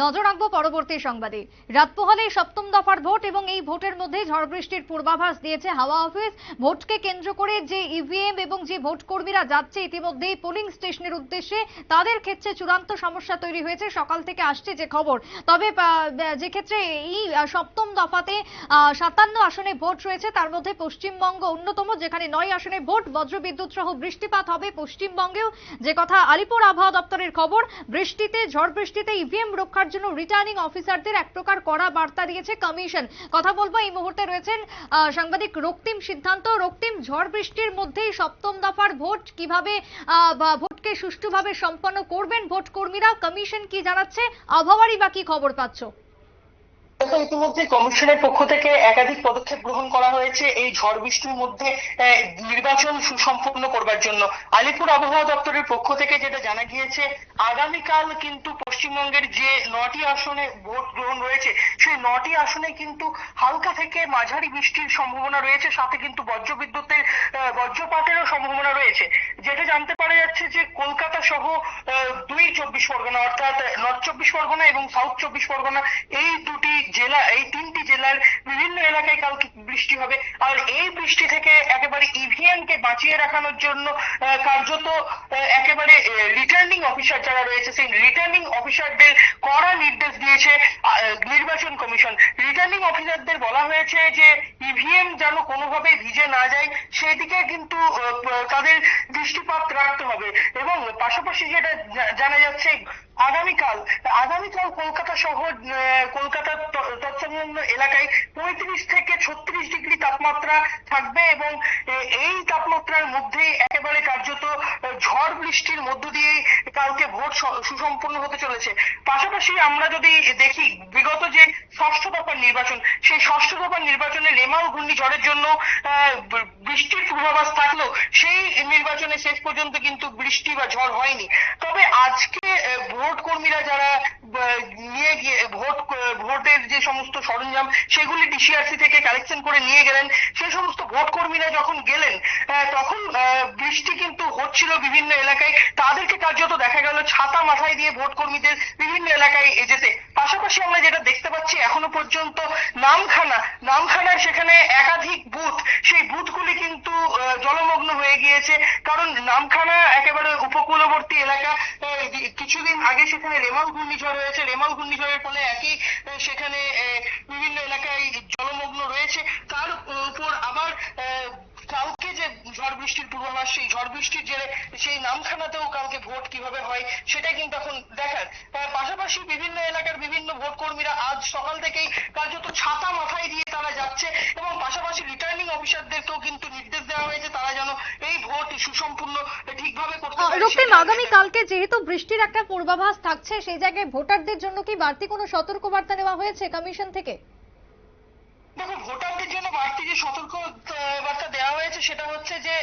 নজর রাখব পরবর্তী সংবাদে। রাত পোহালে সপ্তম দফার ভোট এবং এই ভোটের মধ্যে ঝড় বৃষ্টির পূর্বাভাস দিয়েছে হাওয়া অফিস। ভোটকে কেন্দ্র করে যে ইভিএম এবং যে ভোট কর্মীরা যাচ্ছে ইতিমধ্যেই পোলিং স্টেশনের উদ্দেশ্যে তাদের ক্ষেত্রে চূড়ান্ত সমস্যা তৈরি হয়েছে। সকাল থেকে আসছে যে খবর। তবে যে ক্ষেত্রে এই সপ্তম দফাতে সাতান্ন আসনে ভোট রয়েছে। তার মধ্যে পশ্চিমবঙ্গ অন্যতম, যেখানে নয় আসনে ভোট। বজ্রবিদ্যুৎ সহ বৃষ্টিপাত হবে পশ্চিমবঙ্গেও। যে কথা আলিপুর আবহাওয়া দপ্তরের খবর, বৃষ্টিতে ঝড় বৃষ্টিতে ইভিএম রক্ষার জন্য রিটার্নিং অফিসারদের এক প্রকার কড়া বার্তা দিয়েছে কমিশন কথা বলব, এই মুহূর্তে রয়েছেন সাংবাদিক রক্তিম সিদ্ধান্ত। রক্তিম, ঝড় বৃষ্টির মধ্যেই সপ্তম দফার ভোট কীভাবে ভোটকে সুষ্ঠুভাবে সম্পন্ন করবেন ভোট কর্মীরা কমিশন কি জানাচ্ছে? আবহাওয়ারই বা কি খবর পাচ্ছ? দেখো ইতিমধ্যে কমিশনের পক্ষ থেকে একাধিক পদক্ষেপ গ্রহণ করা হয়েছে। এই ঝড় বৃষ্টির মধ্যে নির্বাচন সুসম্পন্ন করবার জন্য। আলিপুর আবহাওয়া দপ্তরের পক্ষ থেকে যেটা জানা গিয়েছে, আগামীকাল কিন্তু পশ্চিমবঙ্গের যে নটি আসনে ভোট গ্রহণ রয়েছে, সেই নটি আসনে কিন্তু হালকা থেকে মাঝারি বৃষ্টির সম্ভাবনা রয়েছে, সাথে কিন্তু বজ্রবিদ্যুতের বজ্রপাতেরও সম্ভাবনা রয়েছে। যেটা জানতে পারা যাচ্ছে যে কলকাতা সহ দুই চব্বিশ পরগনা, অর্থাৎ নর্থ চব্বিশ পরগনা এবং সাউথ চব্বিশ পরগনা, এই দুটি জেলা, এই তিনটি জেলার বিভিন্ন এলাকায় কালকে বৃষ্টি হবে। আর এই বৃষ্টি থেকে একেবারে ইভিএম কে বাঁচিয়ে রাখানোর জন্য কার্যত একেবারে রিটার্নিং অফিসার যারা রয়েছে, সেই রিটার্নিং অফিসারদের কড়া নির্দেশ দিয়েছে নির্বাচন কমিশন। রিটার্নিং অফিসারদের বলা হয়েছে যে, ইভিএম যেন কোনোভাবে ভিজে না যায়, সেদিকে কিন্তু তাদের দৃষ্টিপাত রাখতে হবে। এবং পাশাপাশি যেটা জানা যাচ্ছে আগামীকাল আগামীকাল কলকাতা শহর কলকাতার তৎসংলগ্ন এলাকায় পঁয়ত্রিশ থেকে ছত্রিশ ডিগ্রি তাপমাত্রা থাকবে এবং এই তাপমাত্রার মধ্যে একেবারে কার্যত ঝড় বৃষ্টির মধ্য দিয়ে কালকে ভোট সুসম্পন্ন হতে চলেছে। পাশাপাশি আমরা যদি দেখি, বিগত যে ষষ্ঠ দফার নির্বাচন, সেই ষষ্ঠ দফার নির্বাচনে রেমাল ঘূর্ণিঝড়ের জন্য বৃষ্টির পূর্বাভাস থাকলেও সেই নির্বাচনে শেষ পর্যন্ত কিন্তু বৃষ্টি বা ঝড় হয়নি। তবে আজকে ভোট কর্মীরা যারা নিয়ে গিয়ে ভোট ভোটের যে সমস্ত সরঞ্জাম, সেগুলি ডিসিআরসি থেকে কালেকশন করে নিয়ে গেলেন। সেই সমস্ত ভোট কর্মীরা যখন গেলেন তখন বৃষ্টি কিন্তু হচ্ছিল বিভিন্ন এলাকায়। তাদেরকে কার্যত দেখা গেল ছাতা মাথায় দিয়ে ভোট কর্মীদের বিভিন্ন এলাকায় যেতে। পাশাপাশি আমরা যেটা দেখতে পাচ্ছি এখনও পর্যন্ত নামখানা, নামখানার সেখানে একাধিক বুথ। সেই বুথগুলি কিন্তু জলমগ্ন হয়ে গিয়েছে। কারণ নামখানা একেবারে উপকূলবর্তী এলাকা কিছুদিন আগে সেখানে রেমাল ঘূর্ণিঝড় হয়েছে। রেমাল ঘূর্ণিঝড়ের ফলে একই সেখানে বিভিন্ন এলাকায় জলমগ্ন রয়েছে। তার উপর আবার বৃষ্টির পূর্বাভাস সেই ঝড় বৃষ্টির জেরে সেই নামখানাতেও কালকে ভোট কীভাবে হয় সেটা কিন্তু এখন দেখার। পাশাপাশি বিভিন্ন এলাকার বিভিন্ন ভোট কর্মীরা আজ সকাল থেকেই কার্যত ছাতা মাথায় দিয়ে তারা যাচ্ছে এবং পাশাপাশি রিটার্নিং অফিসারদেরকেও কিন্তু নির্দেশ দেওয়া হয়েছে তারা যেন এই ভোট সুসম্পূর্ণ ঠিকভাবে করতে আগামী কালকে যেহেতু বৃষ্টির একটা পূর্বাভাস থাকছে সেই জায়গায় ভোটারদের জন্য কি বাড়তি কোনো সতর্কবার্তা নেওয়া হয়েছে কমিশন থেকে? দেখো ভোটারদের জন্য বাড়তি যে সতর্ক বার্তা দেওয়া হয়েছে সেটা হচ্ছে যে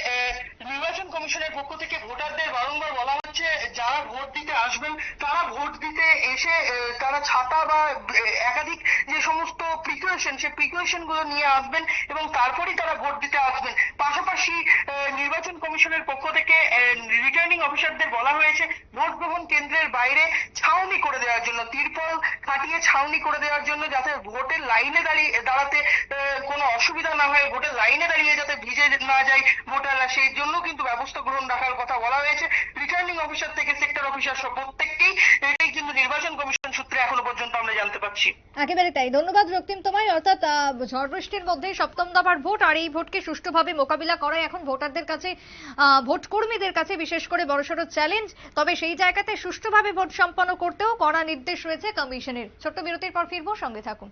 নির্বাচন কমিশনের পক্ষ থেকে ভোটারদের বারংবার বলা হচ্ছে, যারা ভোট দিতে আসবেন, তারা ভোট দিতে এসে তারা ছাতা বা একাধিক যে সমস্ত প্রিকশন সেই প্রিকশনগুলো নিয়ে আসবেন এবং তারপরেই তারা ভোট দিতে আসবেন। পাশাপাশি নির্বাচন কমিশনের পক্ষ থেকে রিটার্নিং অফিসারদের বলা হয়েছে, ভোট গ্রহণ কেন্দ্রের বাইরে ছাউনি করে দেওয়ার জন্য, তিরপল খাটিয়ে ছাউনি করে দেওয়ার জন্য যাতে ভোটের লাইনে দাঁড়িয়ে, দাঁড়াতে কোনো অসুবিধা না হয়, ভোটের লাইনে দাঁড়িয়ে যাতে ভিজে না যায় ভোটাররা, সেই জন্য কিন্তু ব্যবস্থা গ্রহণ রাখার কথা বলা হয়েছে। রিটার্নিং অফিসার থেকে সেক্টর অফিসার প্রত্যেককেই কিন্তু নির্বাচন কমিশন সূত্রে এখনও পর্যন্ত আমরা জানতে পাচ্ছি একেবারে তাই। ধন্যবাদ রক্তিম তোমায়। অর্থাৎ ঝড় বৃষ্টির মধ্যে সপ্তম দফার ভোট আর এই ভোটকে সুষ্ঠুভাবে মোকাবিলা করাই এখন ভোটারদের কাছে ভোট কর্মীদের কাছে বিশেষ করে বড়সড় চ্যালেঞ্জ। তবে সেই জায়গাতে সুষ্ঠুভাবে ভোট সম্পন্ন করতেও কড়া নির্দেশ রয়েছে কমিশনের। ছোট্ট বিরতির পর ফিরবো। সঙ্গে থাকুন।